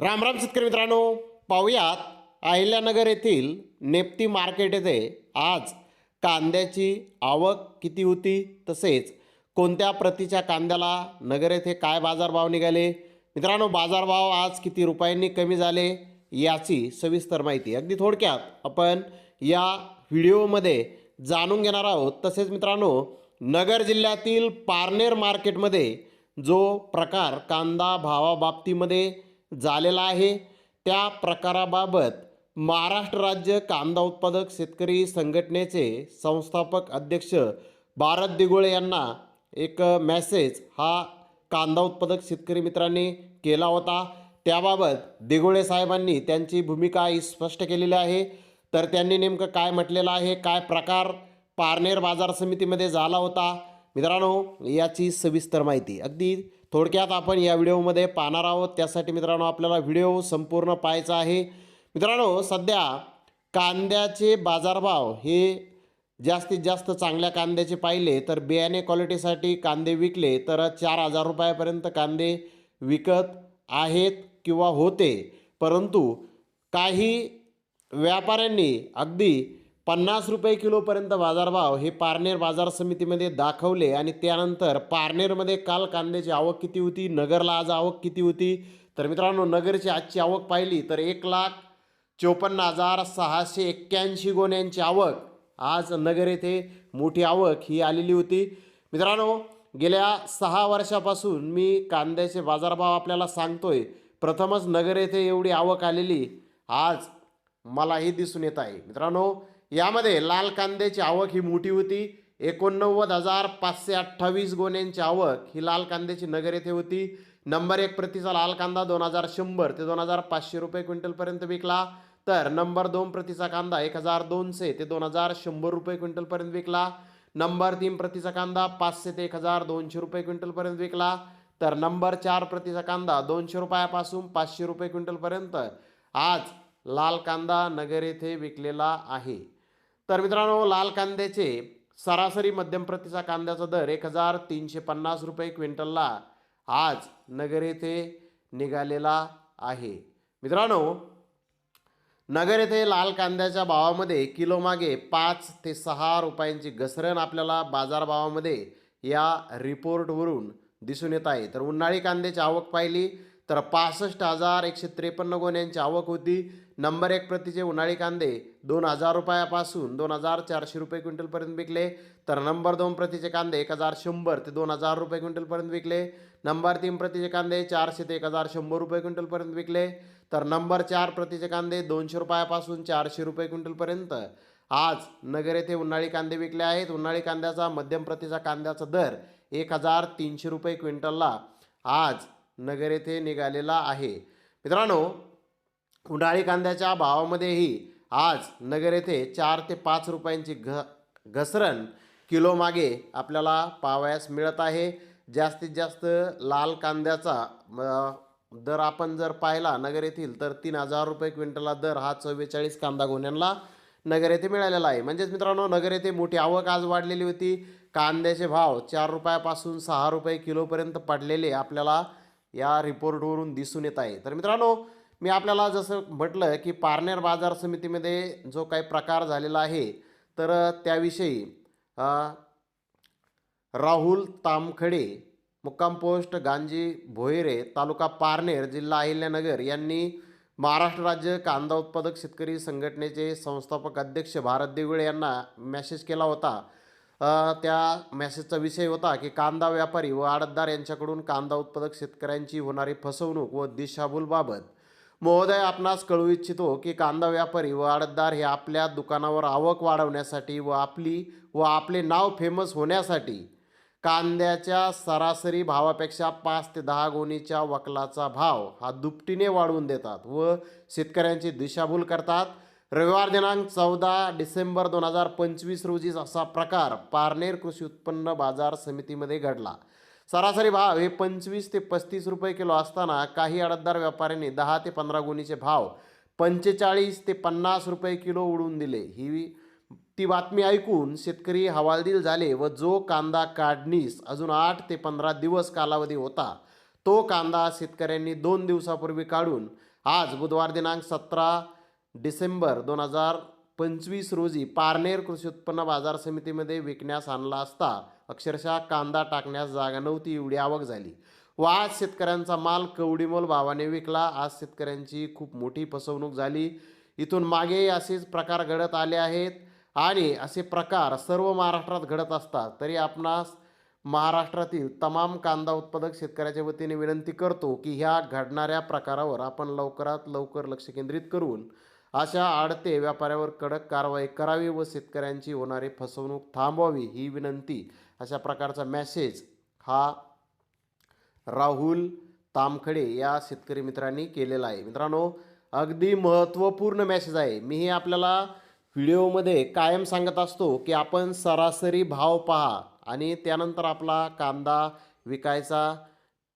रामराम शेतकरी मित्रांनो पाहुयात अहिल्यानगर येथील नेप्ती मार्केट येथे आज कांद्याची आवक किती होती तसेच कोणत्या प्रतीच्या कांद्याला नगर येथे काय बाजारभाव निघाले? मित्रांनो बाजारभाव आज किती रुपयांनी कमी झाले याची सविस्तर माहिती. अगदी थोडक्यात आपण या व्हिडिओमध्ये जाणून घेणार आहोत. तसेच मित्रांनो नगर जिल्ह्यातील पारनेर मार्केटमध्ये जो प्रकार कांदा भावाबाबतीमध्ये झालेला आहे. त्या प्रकाराबाबत महाराष्ट्र राज्य कांदा उत्पादक शेतकरी संघटनेचे संस्थापक अध्यक्ष भारत दिगोळे यांना एक मॅसेज हा कांदा उत्पादक शेतकरी मित्रांनी केला होता. त्याबाबत दिगोळे साहेबांनी त्यांची भूमिका ही स्पष्ट केलेली आहे. तर त्यांनी नेमकं काय म्हटलेलं आहे? काय प्रकार पारनेर बाजार समितीमध्ये झाला होता? मित्रांनो याची सविस्तर माहिती. अगदी थोडक्यात आपण या व्हिडिओमध्ये पाहणार आहोत. त्यासाठी मित्रांनो आपल्याला व्हिडिओ संपूर्ण पाहायचा आहे. मित्रांनो सध्या कांद्याचे बाजारभाव हे जास्तीत जास्त चांगल्या कांद्याचे पाहिले तर बियाणे क्वालिटीसाठी कांदे विकले तर चार हजार रुपयापर्यंत कांदे विकत आहेत किंवा होते. परंतु काही व्यापाऱ्यांनी अगदी पन्नास रुपये किलोपर्यंत बाजारभाव हे पारनेर बाजार समितीमध्ये दाखवले आणि त्यानंतर पारनेरमध्ये काल कांद्याची आवक किती होती नगरला आज आवक किती होती? तर मित्रांनो नगरची आजची आवक पाहिली तर एक लाख चोपन्न हजार सहाशे एक्क्याऐंशी गोण्यांची आवक. आज नगर येथे मोठी आवक ही आलेली होती. मित्रांनो गेल्या सहा वर्षापासून मी कांद्याचे बाजारभाव आपल्याला सांगतोय. प्रथमच नगर येथे एवढी आवक आलेली. आज मलाही दिसून येत आहे. मित्रांनो यामध्ये लाल कांद्याची आवक ही मोठी होती. एकोणनव्वद हजार पाचशे अठ्ठावीस गोण्यांची आवक ही लाल कांद्याची नगर येथे होती. नंबर एक प्रतीचा लाल कांदा दोन हजार शंभर ते दोन हजार पाचशे रुपये क्विंटलपर्यंत विकला. तर नंबर दोन प्रतीचा कांदा एक हजार दोनशे ते दोन हजार शंभर रुपये क्विंटलपर्यंत विकला. नंबर तीन प्रतीचा कांदा पाचशे ते एक हजार दोनशे रुपये क्विंटलपर्यंत विकला. तर नंबर चार प्रतीचा कांदा दोनशे रुपयापासून पाचशे रुपये क्विंटलपर्यंत. आज लाल कांदा नगर येथे विकलेला आहे. तर मित्रांनो लाल कांद्याचे सरासरी मध्यम प्रतीचा कांद्याचा दर एक हजार तीनशे पन्नास रुपये क्विंटलला आज नगर येथे निघालेला आहे. मित्रांनो नगर येथे लाल कांद्याच्या भावामध्ये किलोमागे पाच ते सहा रुपयांची घसरण आपल्याला बाजारभावामध्ये या रिपोर्टवरून दिसून येत आहे. तर उन्हाळी कांद्याची आवक पाहिली तर पासष्ट हजार एकशे त्रेपन्न गोण्यांची आवक होती. नंबर एक प्रतीचे उन्हाळी कांदे दोन हजार रुपयापासून दोन हजार चारशे रुपये क्विंटलपर्यंत विकले. तर नंबर दोन प्रतीचे कांदे एक हजार शंभर ते दोन हजार रुपये क्विंटलपर्यंत विकले. नंबर तीन प्रतीचे कांदे चारशे ते एक हजार शंभर रुपये क्विंटलपर्यंत विकले. तर नंबर चार प्रतीचे कांदे दोनशे रुपयापासून चारशे रुपये क्विंटलपर्यंत. आज नगर येथे उन्हाळी कांदे विकले आहेत. उन्हाळी कांद्याचा मध्यम प्रतीचा कांद्याचा दर एक हजार तीनशे रुपये क्विंटलला आज नगर येथे निघालेला आहे. मित्रांनो उन्हाळी कांद्याच्या भावामध्येही आज नगर येथे चार ते पाच रुपयांची घ घसरण किलो मागे आपल्याला पाहावयास मिळत आहे. जास्तीत जास्त लाल कांद्याचा दर आपण जर पाहिला नगर येथील तर तीन हजार रुपये क्विंटलला दर हा चव्वेचाळीस कांदा गोण्यांना नगर येथे मिळालेला आहे. म्हणजेच मित्रांनो नगर येथे मोठी आवक आज वाढलेली होती. कांद्याचे भाव चार रुपयापासून सहा रुपये किलोपर्यंत पडलेले आपल्याला या रिपोर्टवरून दिसून येत आहे. तर मित्रांनो मी आपल्याला जसं म्हटलं की पारनेर बाजार समितीमध्ये जो काही प्रकार झालेला आहे तर त्याविषयी राहुल तामखडे मुक्काम पोस्ट गांजी भोयरे तालुका पारनेर जिल्हा अहिल्यानगर यांनी महाराष्ट्र राज्य कांदा उत्पादक शेतकरी संघटनेचे संस्थापक अध्यक्ष भारत देगुळे यांना मेसेज केला होता. त्या मेसेजचा विषय होता की कांदा व्यापारी व आडतदार यांच्याकडून कांदा उत्पादक शेतकऱ्यांची होणारी फसवणूक व दिशाभूलबाबत महोदय आपणास कळू इच्छितो की कांदा व्यापारी व आडतदार हे आपल्या दुकानावर आवक वाढवण्यासाठी व आपली व आपले नाव फेमस होण्यासाठी कांद्याच्या सरासरी भावापेक्षा पाच ते दहा गोणीच्या वकलाचा भाव हा दुपटीने वाढवून देतात व शेतकऱ्यांची दिशाभूल करतात. रविवार दिनांक चौदा डिसेंबर दोन हजार पंचवीस रोजी असा प्रकार पारनेर कृषी उत्पन्न बाजार समितीमध्ये घडला. सरासरी भाव हे पंचवीस ते पस्तीस रुपये किलो असताना काही अडतदार व्यापाऱ्यांनी दहा ते पंधरा गुणीचे भाव पंचेचाळीस ते पन्नास रुपये किलो उडून दिले. ही ती बातमी ऐकून शेतकरी हवालदिल झाले व जो कांदा काढणीस अजून आठ ते पंधरा दिवस कालावधी होता तो कांदा शेतकऱ्यांनी दोन दिवसापूर्वी काढून आज बुधवार दिनांक सतरा डिसेंबर दोन हजार पंचवीस रोजी पारनेर कृषी उत्पन्न बाजार समितीमध्ये विकण्यास आणला असता. अक्षरशः कांदा टाकण्यास जागा नव्हती एवढी आवक झाली. व आज शेतकऱ्यांचा माल कवडीमोल भावाने विकला. आज शेतकऱ्यांची खूप मोठी फसवणूक झाली. इथून मागे असेच प्रकार घडत आले आहेत आणि असे प्रकार सर्व महाराष्ट्रात घडत असतात. तरी आपणास महाराष्ट्रातील तमाम कांदा उत्पादक शेतकऱ्याच्या वतीने विनंती करतो की ह्या घडणाऱ्या प्रकारावर आपण लवकरात लवकर लक्ष केंद्रित करून अशा आडते व्यापाऱ्यावर कडक कारवाई करावी व शेतकऱ्यांची होणारी फसवणूक थांबवावी ही विनंती. अशा प्रकारचा मेसेज हा राहुल तामखडे या शेतकरी मित्रांनी केलेला आहे. मित्रांनो अगदी महत्त्वपूर्ण मेसेज आहे. मी हे आपल्याला व्हिडिओमध्ये कायम सांगत असतो की आपण सरासरी भाव पहा आणि त्यानंतर आपला कांदा विकायचा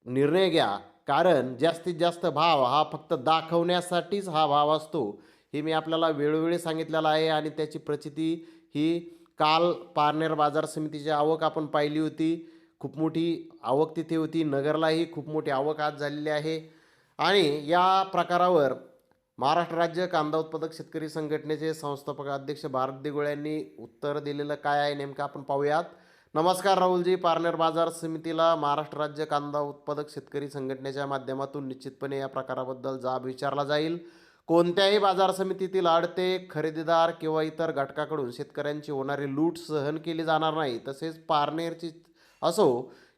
निर्णय घ्या. कारण जास्तीत जास्त भाव हा फक्त दाखवण्यासाठीच हा भाव असतो. हे मी आपल्याला वेळोवेळी सांगितलेलं आहे आणि त्याची प्रचिती ही काल पारनेर बाजार समितीची आवक आपण पाहिली होती. खूप मोठी आवक तिथे होती. नगरलाही खूप मोठी आवक आज झालेली आहे. आणि या प्रकारावर महाराष्ट्र राज्य कांदा उत्पादक शेतकरी संघटनेचे संस्थापक अध्यक्ष भारत दिगोळ यांनी उत्तर दिलेलं काय आहे नेमकं आपण पाहूयात. नमस्कार राहुलजी. पारनेर बाजार समितीला महाराष्ट्र राज्य कांदा उत्पादक शेतकरी संघटनेच्या माध्यमातून निश्चितपणे या प्रकाराबद्दल जाब विचारला जाईल. कोणत्याही बाजार समितीतील आडते खरेदीदार किंवा इतर घटकाकडून शेतकऱ्यांची होणारी लूट सहन केली जाणार नाही. तसेच पारनेरची असो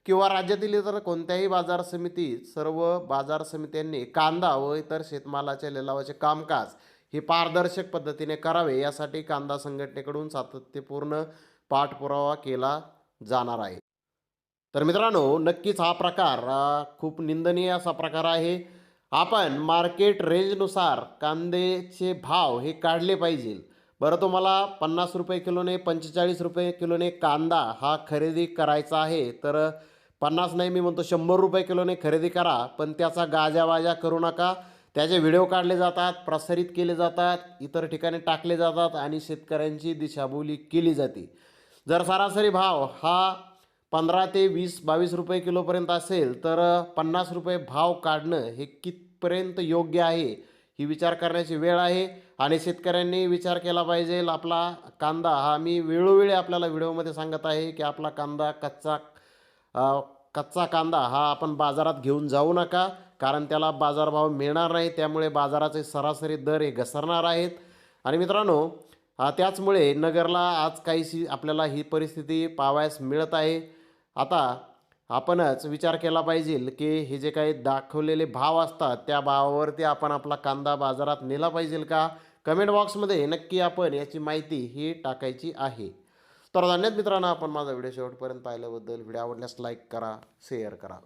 किंवा राज्यातील इतर कोणत्याही बाजार समितीत सर्व बाजार समित्यांनी कांदा व इतर शेतमालाच्या लिलावाचे कामकाज हे पारदर्शक पद्धतीने करावे यासाठी कांदा संघटनेकडून सातत्यपूर्ण पाठपुरावा केला जाणार आहे. तर मित्रांनो नक्कीच हा प्रकार खूप निंदनीय असा प्रकार आहे. आपण मार्केट रेंजनुसार कांद्याचे भाव हे काढले पाहिजे. बरं तुम्हाला पन्नास रुपये किलोने पंचेचाळीस रुपये किलोने कांदा हा खरेदी करायचा आहे तर पन्नास नाही मी म्हणतो शंभर रुपये किलोने खरेदी करा पण त्याचा गाजावाजा करू नका. त्याचे व्हिडिओ काढले जातात प्रसारित केले जातात इतर ठिकाणी टाकले जातात आणि शेतकऱ्यांची दिशाभूली केली जाते. जर सरासरी भाव हा पंधरा ते वीस बावीस रुपये किलोपर्यंत असेल तर पन्नास रुपये भाव काढणं हे कितपर्यंत योग्य आहे ही विचार करण्याची वेळ आहे आणि शेतकऱ्यांनी विचार केला पाहिजे. आपला कांदा हा मी वेळोवेळी आपल्याला व्हिडिओमध्ये सांगत आहे की आपला कांदा कच्चा कच्चा कांदा हा आपण बाजारात घेऊन जाऊ नका कारण त्याला बाजारभाव मिळणार नाही त्यामुळे बाजाराचे सरासरी दर हे घसरणार आहेत. आणि मित्रांनो त्याचमुळे नगरला आज काहीशी आपल्याला ही परिस्थिती पाहावयास मिळत आहे. आता आपणच विचार केला पाहिजे की हे जे काही दाखवलेले भाव असतात त्या भावावरती आपण आपला कांदा बाजारात नेला पाहिजे का? कमेंट बॉक्समध्ये नक्की आपण याची माहिती ही टाकायची आहे. तर धन्यवाद मित्रांनो आपण माझा व्हिडिओ शेवटपर्यंत पाहिल्याबद्दल. व्हिडिओ आवडल्यास लाईक करा शेअर करा.